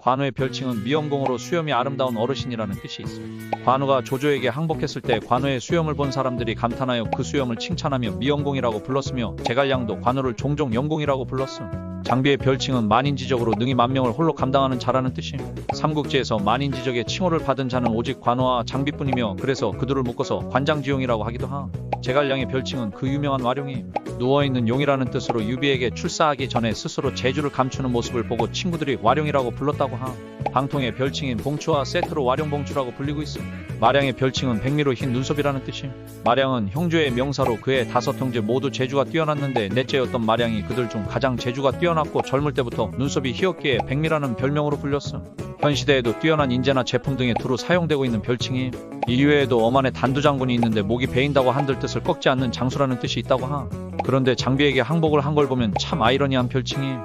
관우의 별칭은 미영공으로 수염이 아름다운 어르신이라는 뜻이 있어. 관우가 조조에게 항복했을 때 관우의 수염을 본 사람들이 감탄하여 그 수염을 칭찬하며 미영공이라고 불렀으며 제갈량도 관우를 종종 영공이라고 불렀음. 장비의 별칭은 만인지적으로 능히 만명을 홀로 감당하는 자라는 뜻임. 삼국지에서 만인지적의 칭호를 받은 자는 오직 관우와 장비뿐이며 그래서 그들을 묶어서 관장지용이라고 하기도 함. 제갈량의 별칭은 그 유명한 와룡이 누워있는 용이라는 뜻으로 유비에게 출사하기 전에 스스로 재주를 감추는 모습을 보고 친구들이 와룡이라고 불렀다고 함. 방통의 별칭인 봉추와 세트로 와룡봉추라고 불리고 있음. 마량의 별칭은 백미로 흰 눈썹이라는 뜻임. 마량은 형주의 명사로 그의 다섯 형제 모두 재주가 뛰어났는데 넷째였던 마량이 그들 중 가장 재주가 뛰어났고 젊을 때부터 눈썹이 희었기에 백미라는 별명으로 불렸음. 현 시대에도 뛰어난 인재나 제품 등에 두루 사용되고 있는 별칭이 이외에도 어만의 단두장군이 있는데 목이 베인다고 한들 뜻을 꺾지 않는 장수라는 뜻이 있다고 함. 그런데 장비에게 항복을 한 걸 보면 참 아이러니한 별칭이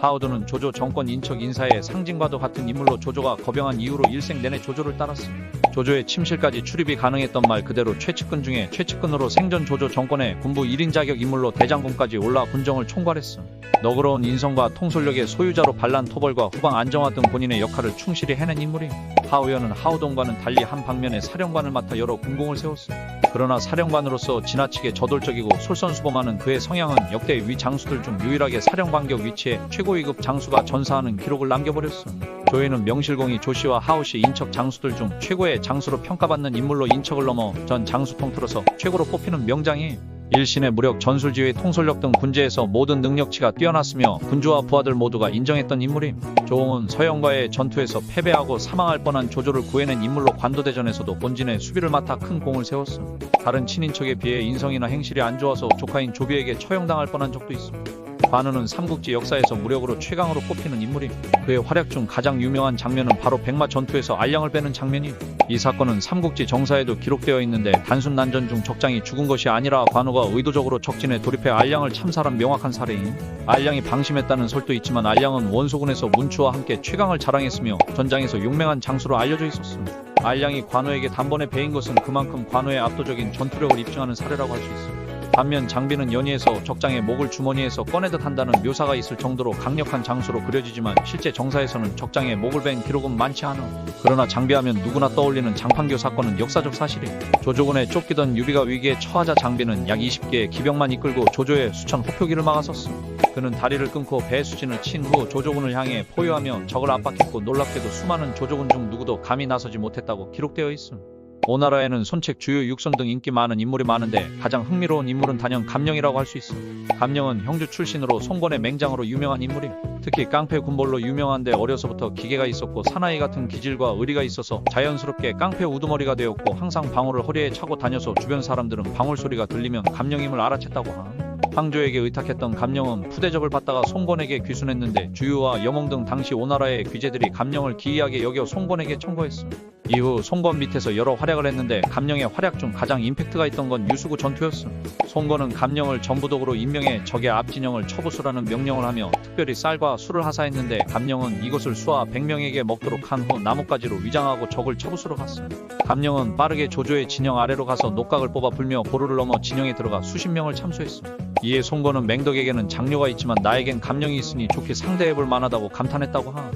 하우드는 조조 정권 인척 인사의 상징과도 같은 인물로 조조가 거병한 이후로 일생 내내 조조를 따랐습니다. 조조의 침실까지 출입이 가능했던 말 그대로 최측근 중에 최측근으로 생전 조조 정권의 군부 1인 자격 인물로 대장군까지 올라 군정을 총괄했음. 너그러운 인성과 통솔력의 소유자로 반란 토벌과 후방 안정화 등 본인의 역할을 충실히 해낸 인물임. 하우여는 하우동과는 달리 한 방면에 사령관을 맡아 여러 군공을 세웠음. 그러나 사령관으로서 지나치게 저돌적이고 솔선수범하는 그의 성향은 역대 위 장수들 중 유일하게 사령관격 위치에 최고위급 장수가 전사하는 기록을 남겨버렸음. 조회는 명실공히 조씨와 하우씨 인척 장수들 중 최고의 장수로 평가받는 인물로 인척을 넘어 전 장수 통틀어서 최고로 뽑히는 명장이 일신의 무력, 전술지휘, 통솔력 등 군제에서 모든 능력치가 뛰어났으며 군주와 부하들 모두가 인정했던 인물임. 조홍은 서영과의 전투에서 패배하고 사망할 뻔한 조조를 구해낸 인물로 관도대전에서도 본진의 수비를 맡아 큰 공을 세웠음. 다른 친인척에 비해 인성이나 행실이 안 좋아서 조카인 조비에게 처형당할 뻔한 적도 있습니다. 관우는 삼국지 역사에서 무력으로 최강으로 꼽히는 인물임. 그의 활약 중 가장 유명한 장면은 바로 백마 전투에서 알량을 빼는 장면임. 이 사건은 삼국지 정사에도 기록되어 있는데 단순 난전 중 적장이 죽은 것이 아니라 관우가 의도적으로 적진에 돌입해 알량을 참살한 명확한 사례임. 알량이 방심했다는 설도 있지만 알량은 원소군에서 문추와 함께 최강을 자랑했으며 전장에서 용맹한 장수로 알려져 있었음. 알량이 관우에게 단번에 배인 것은 그만큼 관우의 압도적인 전투력을 입증하는 사례라고 할 수 있음. 반면 장비는 연희에서 적장의 목을 주머니에서 꺼내듯 한다는 묘사가 있을 정도로 강력한 장수로 그려지지만 실제 정사에서는 적장의 목을 벤 기록은 많지 않아. 그러나 장비하면 누구나 떠올리는 장판교 사건은 역사적 사실이. 조조군에 쫓기던 유비가 위기에 처하자 장비는 약 20개의 기병만 이끌고 조조의 수천 호표기를 막아섰음. 그는 다리를 끊고 배 수진을 친 후 조조군을 향해 포효하며 적을 압박했고 놀랍게도 수많은 조조군 중 누구도 감히 나서지 못했다고 기록되어 있음. 오나라에는 손책, 주요, 육선 등 인기 많은 인물이 많은데 가장 흥미로운 인물은 단연 감령이라고 할 수 있어. 감령은 형주 출신으로 송건의 맹장으로 유명한 인물임. 특히 깡패 군벌로 유명한데 어려서부터 기계가 있었고 사나이 같은 기질과 의리가 있어서 자연스럽게 깡패 우두머리가 되었고 항상 방울을 허리에 차고 다녀서 주변 사람들은 방울 소리가 들리면 감령임을 알아챘다고 함. 황조에게 의탁했던 감령은 푸대접을 받다가 송건에게 귀순했는데 주유와 영웅 등 당시 오나라의 귀재들이 감령을 기이하게 여겨 송건에게 청구했음. 이후 송건 밑에서 여러 활약을 했는데 감령의 활약 중 가장 임팩트가 있던 건 유수구 전투였음. 송건은 감령을 전부독으로 임명해 적의 앞진영을 처부수라는 명령을 하며 특별히 쌀과 술을 하사했는데 감령은 이것을 수하 100명에게 먹도록 한 후 나뭇가지로 위장하고 적을 처부수러 갔음. 감령은 빠르게 조조의 진영 아래로 가서 녹각을 뽑아 불며 보루를 넘어 진영에 들어가 수십 명을 참수했음. 이에 송건은 맹덕에게는 장료가 있지만 나에겐 감령이 있으니 좋게 상대해볼 만하다고 감탄했다고 함.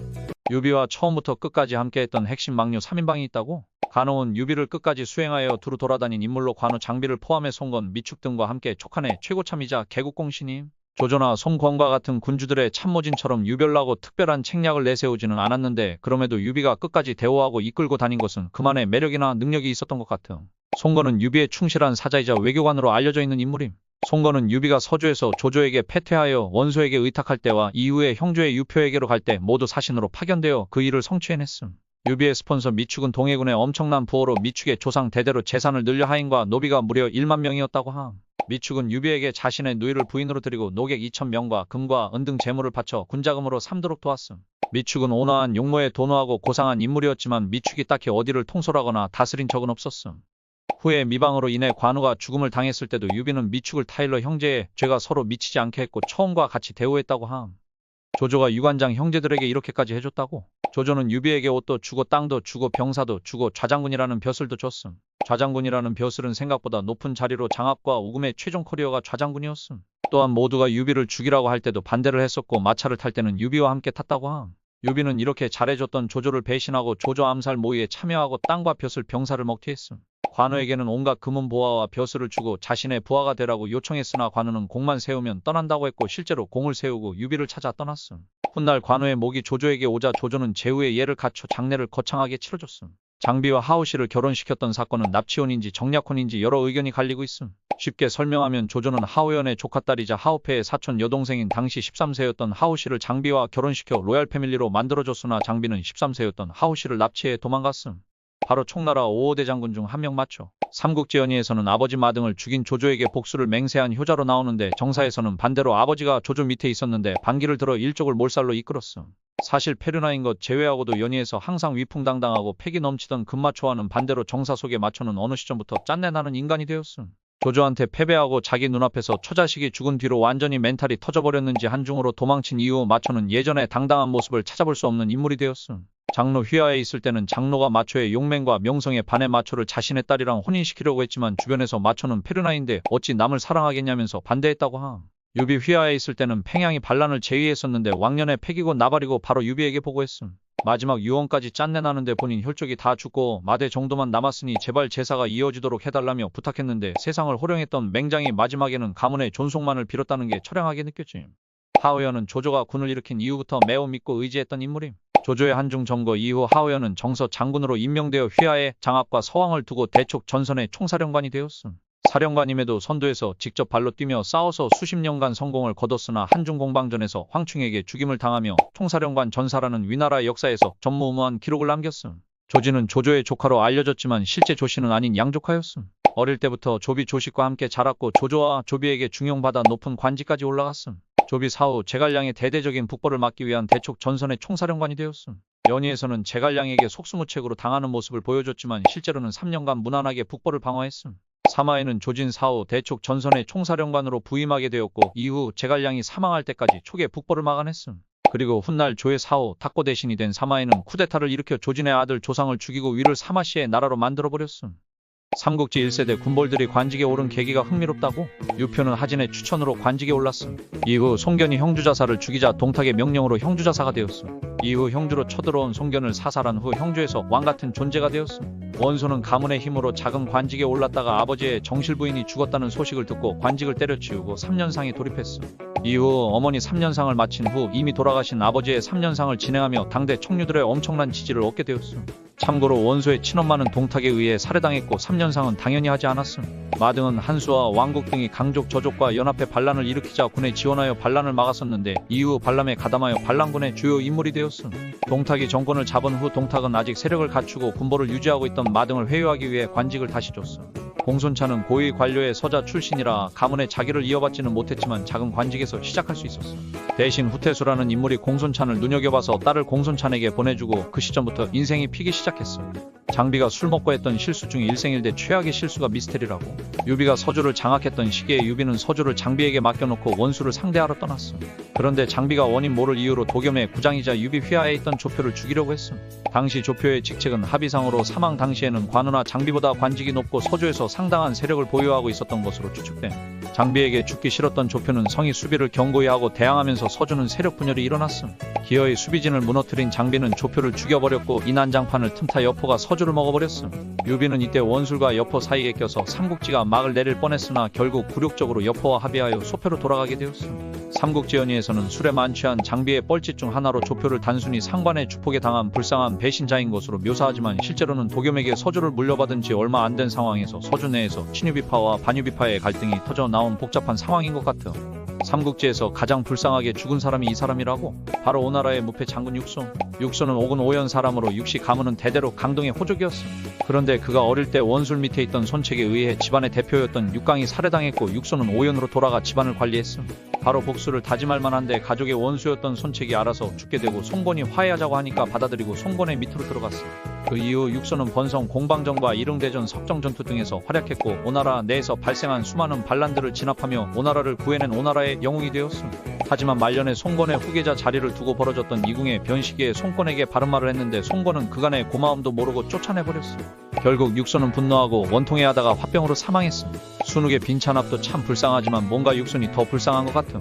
유비와 처음부터 끝까지 함께했던 핵심 막류 3인방이 있다고? 간호은 유비를 끝까지 수행하여 두루 돌아다닌 인물로 관우 장비를 포함해 송건, 미축 등과 함께 촉한의 최고참이자 개국공신임. 조조나 송건과 같은 군주들의 참모진처럼 유별나고 특별한 책략을 내세우지는 않았는데 그럼에도 유비가 끝까지 대우하고 이끌고 다닌 것은 그만의 매력이나 능력이 있었던 것 같음. 송건은 유비의 충실한 사자이자 외교관으로 알려져 있는 인물임. 송건은 유비가 서주에서 조조에게 패퇴하여 원소에게 의탁할 때와 이후에 형조의 유표에게로 갈 때 모두 사신으로 파견되어 그 일을 성취해냈음. 유비의 스폰서 미축은 동해군의 엄청난 부호로 미축의 조상 대대로 재산을 늘려 하인과 노비가 무려 1만 명이었다고 함. 미축은 유비에게 자신의 누이를 부인으로 드리고 노객 2천 명과 금과 은 등 재물을 바쳐 군자금으로 삼도록 도왔음. 미축은 온화한 용모에 도노하고 고상한 인물이었지만 미축이 딱히 어디를 통솔하거나 다스린 적은 없었음. 후에 미방으로 인해 관우가 죽음을 당했을 때도 유비는 미축을 타일러 형제의 죄가 서로 미치지 않게 했고 처음과 같이 대우했다고 함. 조조가 유관장 형제들에게 이렇게까지 해줬다고? 조조는 유비에게 옷도 주고 땅도 주고 병사도 주고 좌장군이라는 벼슬도 줬음. 좌장군이라는 벼슬은 생각보다 높은 자리로 장압과 우금의 최종 커리어가 좌장군이었음. 또한 모두가 유비를 죽이라고 할 때도 반대를 했었고 마차를 탈 때는 유비와 함께 탔다고 함. 유비는 이렇게 잘해줬던 조조를 배신하고 조조 암살 모의에 참여하고 땅과 벼슬 병사를 먹튀 했음. 관우에게는 온갖 금은 보화와 벼슬을 주고 자신의 부하가 되라고 요청했으나 관우는 공만 세우면 떠난다고 했고 실제로 공을 세우고 유비를 찾아 떠났음. 훗날 관우의 목이 조조에게 오자 조조는 제후의 예를 갖춰 장례를 거창하게 치러줬음. 장비와 하우씨를 결혼시켰던 사건은 납치혼인지 정략혼인지 여러 의견이 갈리고 있음. 쉽게 설명하면 조조는 하우연의 조카딸이자 하우페의 사촌 여동생인 당시 13세였던 하우씨를 장비와 결혼시켜 로얄 패밀리로 만들어줬으나 장비는 13세였던 하우씨를 납치해 도망갔음. 바로 총나라 5호 대장군 중 한 명 맞죠. 삼국지 연의에서는 아버지 마등을 죽인 조조에게 복수를 맹세한 효자로 나오는데 정사에서는 반대로 아버지가 조조 밑에 있었는데 반기를 들어 일족을 몰살로 이끌었음. 사실 페르나인 것 제외하고도 연희에서 항상 위풍당당하고 패기 넘치던 금마초와는 반대로 정사 속의 마초는 어느 시점부터 짠내나는 인간이 되었음. 조조한테 패배하고 자기 눈앞에서 처자식이 죽은 뒤로 완전히 멘탈이 터져버렸는지 한중으로 도망친 이후 마초는 예전의 당당한 모습을 찾아볼 수 없는 인물이 되었음. 장로 휘하에 있을 때는 장로가 마초의 용맹과 명성에 반해 마초를 자신의 딸이랑 혼인시키려고 했지만 주변에서 마초는 페르나인데 어찌 남을 사랑하겠냐면서 반대했다고 함. 유비 휘하에 있을 때는 팽양이 반란을 제의했었는데 왕년에 패기고 나발이고 바로 유비에게 보고했음. 마지막 유언까지 짠내 나는데 본인 혈족이 다 죽고 마대 정도만 남았으니 제발 제사가 이어지도록 해달라며 부탁했는데 세상을 호령했던 맹장이 마지막에는 가문의 존속만을 빌었다는 게 처량하게 느꼈지. 하우연은 조조가 군을 일으킨 이후부터 매우 믿고 의지했던 인물임. 조조의 한중 점거 이후 하우연은 정서 장군으로 임명되어 휘하에 장압과 서왕을 두고 대촉 전선의 총사령관이 되었음. 사령관임에도 선두에서 직접 발로 뛰며 싸워서 수십 년간 성공을 거뒀으나 한중 공방전에서 황충에게 죽임을 당하며 총사령관 전사라는 위나라 역사에서 전무후무한 기록을 남겼음. 조지는 조조의 조카로 알려졌지만 실제 조씨는 아닌 양조카였음. 어릴 때부터 조비 조식과 함께 자랐고 조조와 조비에게 중용받아 높은 관직까지 올라갔음. 조비 사후 제갈량의 대대적인 북벌을 막기 위한 대촉 전선의 총사령관이 되었음. 연희에서는 제갈량에게 속수무책으로 당하는 모습을 보여줬지만 실제로는 3년간 무난하게 북벌을 방어했음. 사마에는 조진 사후 대촉 전선의 총사령관으로 부임하게 되었고 이후 제갈량이 사망할 때까지 촉의 북벌을 막아냈음. 그리고 훗날 조의 사후 탁고 대신이 된 사마에는 쿠데타를 일으켜 조진의 아들 조상을 죽이고 위를 사마시의 나라로 만들어버렸음. 삼국지 1세대 군벌들이 관직에 오른 계기가 흥미롭다고 유표는 하진의 추천으로 관직에 올랐음. 이후 송견이 형주자사를 죽이자 동탁의 명령으로 형주자사가 되었음. 이후 형주로 쳐들어온 송견을 사살한 후 형주에서 왕 같은 존재가 되었음. 원소는 가문의 힘으로 작은 관직에 올랐다가 아버지의 정실 부인이 죽었다는 소식을 듣고 관직을 때려치우고 3년상에 돌입했음. 이후 어머니 3년상을 마친 후 이미 돌아가신 아버지의 3년상을 진행하며 당대 청류들의 엄청난 지지를 얻게 되었음. 참고로 원소의 친엄마는 동탁에 의해 살해당했고 3년상은 당연히 하지 않았음. 마등은 한수와 왕국 등이 강족 저족과 연합해 반란을 일으키자 군에 지원하여 반란을 막았었는데 이후 반란에 가담하여 반란군의 주요 인물이 되었음. 동탁이 정권을 잡은 후 동탁은 아직 세력을 갖추고 군벌을 유지하고 있던 마등을 회유하기 위해 관직을 다시 줬음. 공손차는 고위 관료의 서자 출신이라 가문의 자기를 이어받지는 못했지만 작은 관직에서 시작할 수 있었어. 대신 후태수라는 인물이 공손찬을 눈여겨봐서 딸을 공손찬에게 보내주고 그 시점부터 인생이 피기 시작했어. 장비가 술 먹고 했던 실수 중 일생일대 최악의 실수가 미스테리라고. 유비가 서주를 장악했던 시기에 유비는 서주를 장비에게 맡겨놓고 원수를 상대하러 떠났어. 그런데 장비가 원인 모를 이유로 도겸의 구장이자 유비 휘하에 있던 조표를 죽이려고 했음. 당시 조표의 직책은 합의상으로 사망 당시에는 관우나 장비보다 관직이 높고 서주에서 상당한 세력을 보유하고 있었던 것으로 추측됨. 장비에게 죽기 싫었던 조표는 성이 수비를 경고히 하고 대항하면서 서주는 세력 분열이 일어났음. 기어의 수비진을 무너뜨린 장비는 조표를 죽여버렸고 이 난장판을 틈타 여포가 서주를 먹어버렸음. 유비는 이때 원술과 여포 사이에 껴서 삼국지가 막을 내릴 뻔했으나 결국 굴욕적으로 여포와 합의하여 소표로 돌아가게 되었음. 삼국지 연의에서는 술에 만취한 장비의 뻘짓 중 하나로 조표를 단순히 상관의 주폭에 당한 불쌍한 배신자인 것으로 묘사하지만 실제로는 도겸에게 서주를 물려받은 지 얼마 안 된 상황에서 서주 내에서 친유비파와 반유비파의 갈등이 터져 나온 복잡한 상황인 것 같아. 삼국지에서 가장 불쌍하게 죽은 사람이 이 사람이라고? 바로 오나라의 무패 장군 육소. 육소는 오군 오연 사람으로 육시 가문은 대대로 강동의 호족이었어. 그런데 그가 어릴 때 원술 밑에 있던 손책에 의해 집안의 대표였던 육강이 살해당했고 육소는 오연으로 돌아가 집안을 관리했음. 바로 복수를 다짐할 만한데 가족의 원수였던 손책이 알아서 죽게 되고 송건이 화해하자고 하니까 받아들이고 송건의 밑으로 들어갔어. 그 이후 육소는 번성 공방전과 일릉대전 석정전투 등에서 활약했고 오나라 내에서 발생한 수많은 반란들을 진압하며 오나라를 구해낸 오나라의 영웅이 되었음. 하지만 말년에 송건의 후계자 자리를 두고 벌어졌던 이궁의 변시기에 송건에게 바른 말을 했는데 송건은 그간의 고마움도 모르고 쫓아내버렸어. 결국 육소는 분노하고 원통해 하다가 화병으로 사망했음. 순욱의 빈찬압도 참 불쌍하지만 뭔가 육손이 더 불쌍한 것 같음.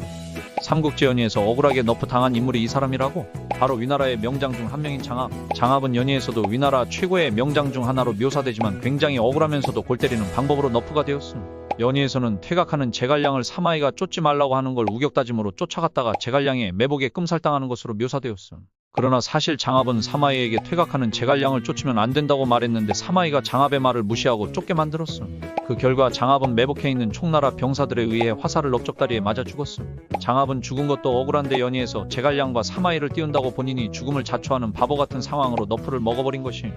삼국지 연의에서 억울하게 너프 당한 인물이 이 사람이라고? 바로 위나라의 명장 중 한 명인 장압. 장압은 연의에서도 위나라 최고의 명장 중 하나로 묘사되지만 굉장히 억울하면서도 골 때리는 방법으로 너프가 되었음. 연의에서는 퇴각하는 제갈량을 사마이가 쫓지 말라고 하는 걸 우격다짐으로 쫓아갔다가 제갈량의 매복에 끔살당하는 것으로 묘사되었음. 그러나 사실 장압은 사마이에게 퇴각하는 제갈량을 쫓으면 안 된다고 말했는데 사마이가 장압의 말을 무시하고 쫓게 만들었음. 그 결과 장압은 매복해 있는 총나라 병사들에 의해 화살을 넓적다리에 맞아 죽었음. 장압은 죽은 것도 억울한데 연희에서 제갈량과 사마이를 띄운다고 본인이 죽음을 자초하는 바보 같은 상황으로 너프를 먹어버린 것이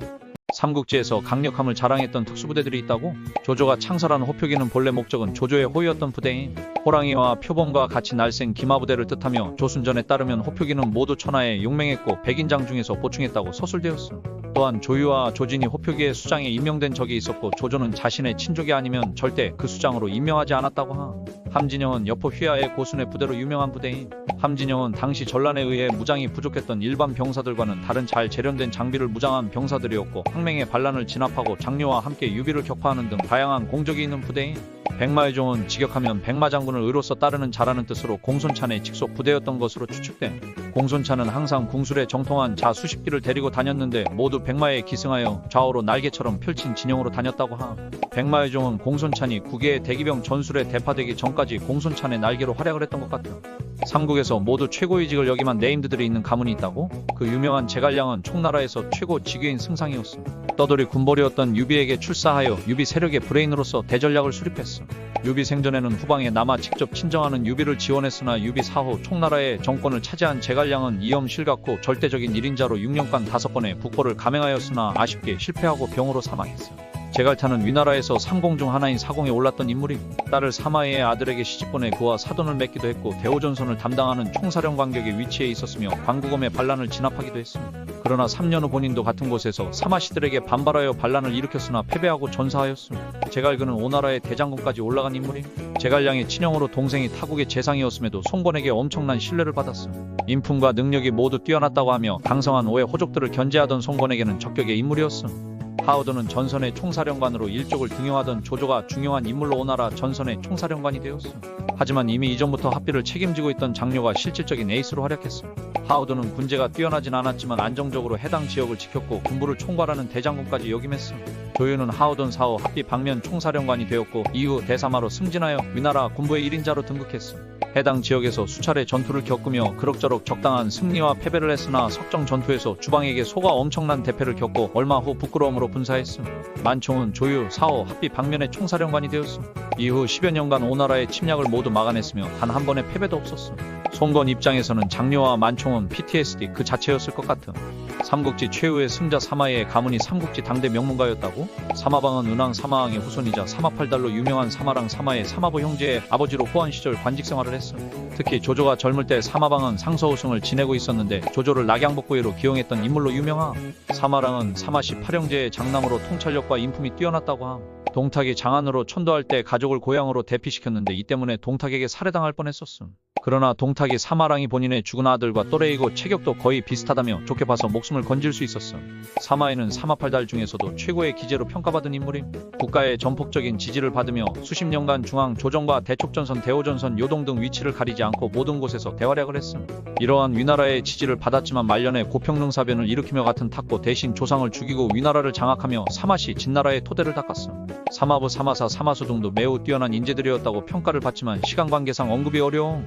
삼국지에서 강력함을 자랑했던 특수부대들이 있다고? 조조가 창설한 호표기는 본래 목적은 조조의 호위였던 부대인 호랑이와 표범과 같이 날쌘 기마부대를 뜻하며 조순전에 따르면 호표기는 모두 천하에 용맹했고 백인장 중에서 보충했다고 서술되었음. 또한 조유와 조진이 호표기의 수장에 임명된 적이 있었고 조조는 자신의 친족이 아니면 절대 그 수장으로 임명하지 않았다고 함. 함진영은 여포 휘하의 고순의 부대로 유명한 부대인 함진영은 당시 전란에 의해 무장이 부족했던 일반 병사들과는 다른 잘 재련된 장비를 무장한 병사들이었고 항맹의 반란을 진압하고 장료와 함께 유비를 격파하는 등 다양한 공적이 있는 부대인 백마의 종은 직역하면 백마 장군을 의로써 따르는 자라는 뜻으로 공손찬의 직속 부대였던 것으로 추측돼 공손찬은 항상 궁술에 정통한 자 수십 기를 데리고 다녔는데 모두 백마에 기승하여 좌우로 날개처럼 펼친 진영으로 다녔다고 함. 백마의 종은 공손찬이 국외의 대기병 전술에 대파되기 전까지 공손찬의 날개로 활약을 했던 것 같다. 삼국에서 모두 최고위직을 여기만 네임드들이 있는 가문이 있다고? 그 유명한 제갈량은 총나라에서 최고 직위인 승상이었음. 떠돌이 군벌이었던 유비에게 출사하여 유비 세력의 브레인으로서 대전략을 수립했어. 유비 생전에는 후방에 남아 직접 친정하는 유비를 지원했으나 유비 사후 총나라의 정권을 차지한 제갈량은 실각후 절대적인 1인자로 6년간 5번의 북포를 감행하였으나 아쉽게 실패하고 병으로 사망했어. 제갈타는 위나라에서 상공 중 하나인 사공에 올랐던 인물이 딸을 사마이의 아들에게 시집보내 그와 사돈을 맺기도 했고 대오전선을 담당하는 총사령 관격의 위치에 있었으며 광구검의 반란을 진압하기도 했습니다. 그러나 3년 후 본인도 같은 곳에서 사마시들에게 반발하여 반란을 일으켰으나 패배하고 전사하였습니다. 제갈그는 오나라의 대장군까지 올라간 인물이 제갈량의 친형으로 동생이 타국의 재상이었음에도 송건에게 엄청난 신뢰를 받았습니다. 인품과 능력이 모두 뛰어났다고 하며 강성한 오해 호족들을 견제하던 송건에게는 적격의 인물이었음. 하우드는 전선의 총사령관으로 일족을 등용하던 조조가 중요한 인물로 오나라 전선의 총사령관이 되었음. 하지만 이미 이전부터 합비를 책임지고 있던 장료가 실질적인 에이스로 활약했음. 하우드는 군제가 뛰어나진 않았지만 안정적으로 해당 지역을 지켰고 군부를 총괄하는 대장군까지 역임했음. 조유는 하우든 사후 합비 방면 총사령관이 되었고 이후 대사마로 승진하여 위나라 군부의 1인자로 등극했음. 해당 지역에서 수차례 전투를 겪으며 그럭저럭 적당한 승리와 패배를 했으나 석정 전투에서 주방에게 소가 엄청난 대패를 겪고 얼마 후 부끄러움으로 분사했음. 만총은 조유, 사호, 합비 방면의 총사령관이 되었음. 이후 10여 년간 오나라의 침략을 모두 막아냈으며 단 한 번의 패배도 없었음. 송건 입장에서는 장료와 만총은 PTSD 그 자체였을 것 같음. 삼국지 최후의 승자 사마이의 가문이 삼국지 당대 명문가였다고? 사마방은 은왕 사마왕의 후손이자 사마팔달로 유명한 사마랑 사마의 사마부 형제의 아버지로 후한 시절 관직 생활을 했 음. 특히 조조가 젊을 때 사마방은 상서우승을 지내고 있었는데 조조를 낙양복부회로 기용했던 인물로 유명함. 사마랑은 사마시 팔형제의 장남으로 통찰력과 인품이 뛰어났다고 함. 동탁이 장안으로 천도할 때 가족을 고향으로 대피시켰는데 이 때문에 동탁에게 살해당할 뻔했었음. 그러나 동탁이 사마랑이 본인의 죽은 아들과 또래이고 체격도 거의 비슷하다며 좋게 봐서 목숨을 건질 수 있었음. 사마에는 사마팔달 중에서도 최고의 기재로 평가받은 인물임. 국가의 전폭적인 지지를 받으며 수십 년간 중앙 조정과 대촉전선, 대오전선, 요동 등 위치를 가리지 않고 모든 곳에서 대활약을 했음. 이러한 위나라의 지지를 받았지만 말년에 고평릉 사변을 일으키며 같은 탁고 대신 조상을 죽이고 위나라를 장악하며 사마시 진나라의 토대를 닦았음. 사마부 사마사 사마수 등도 매우 뛰어난 인재들이었다고 평가를 받지만 시간 관계상 언급이 어려움.